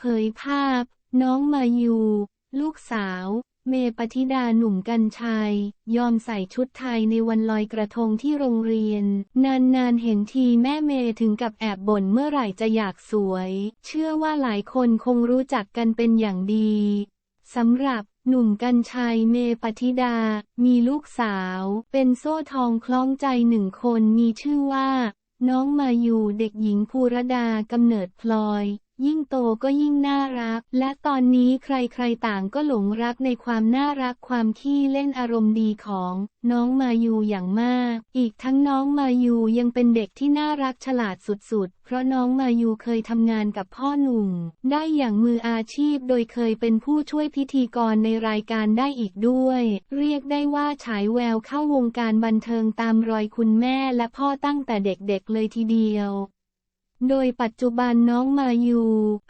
เผยภาพ น้องมายู ลูกสาว เมปฏิดาหนุ่มกัญชัย ยอมใส่ชุดไทยในวันลอยกระทงที่โรงเรียน นานๆเห็นทีแม่เมถึงกับแอบบ่นเมื่อไหร่จะอยากสวย เชื่อว่าหลายคนคงรู้จักกันเป็นอย่างดีสำหรับหนุ่มกัญชัยเมปฏิดา มีลูกสาว เป็นโซ่ทองคล้องใจหนึ่งคนมีชื่อว่า น้องมาอยู่เด็กหญิงภูรดากำเนิดพลอย ยิ่งโตก็ยิ่งน่ารัก และตอนนี้ใครๆต่างก็หลงรักในความน่ารักความขี้เล่นอารมณ์ดีของน้องมายูอย่างมาก อีกทั้งน้องมายูยังเป็นเด็กที่น่ารักฉลาดสุดๆ เพราะน้องมายูเคยทำงานกับพ่อหนุ่ม ได้อย่างมืออาชีพโดยเคยเป็นผู้ช่วยพิธีกรในรายการได้อีกด้วย เรียกได้ว่าฉายแววเข้าวงการบันเทิงตามรอยคุณแม่และพ่อตั้งแต่เด็กๆเลยทีเดียว โดยปัจจุบันน้องมายู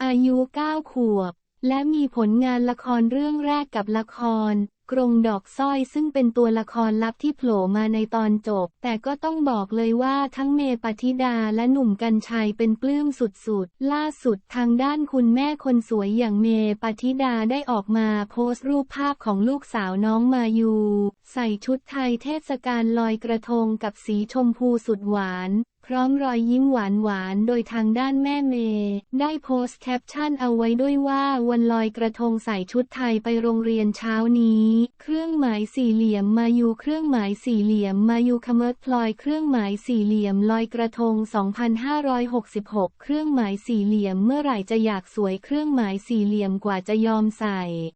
อายุ 9 ขวบ และมีผลงานละครเรื่องแรกกับละคร กรงดอกสร้อยซึ่งเป็นตัวละครลับที่โผล่มาในตอนจบ แต่ก็ต้องบอกเลยว่าทั้งเมปฏิดาและหนุ่มกัญชัยเป็นปลื้มสุดๆ ล่าสุดทางด้านคุณแม่คนสวยอย่างเมปฏิดาได้ออกมาโพสต์รูปภาพของลูกสาวน้องมายู ใส่ชุดไทยเทศกาลลอยกระทงกับสีชมพูสุดหวานพร้อมรอยยิ้มหวานๆโดยทางด้านแม่เมย์ได้โพสต์แคปชั่นเอาไว้ด้วยว่าวันลอยกระทงใส่ชุดไทยไปโรงเรียนเช้านี้ เครื่องหมายสี่เหลี่ยมมาอยู่เครื่องหมายสี่เหลี่ยมมาอยูคเมิร์ดพลอยเครื่องหมายสี่เหลี่ยมลอยกระทง 2566 เครื่องหมายสี่เหลี่ยมเมื่อไหร่จะอยากสวยเครื่องหมายสี่เหลี่ยมกว่าจะยอมใส่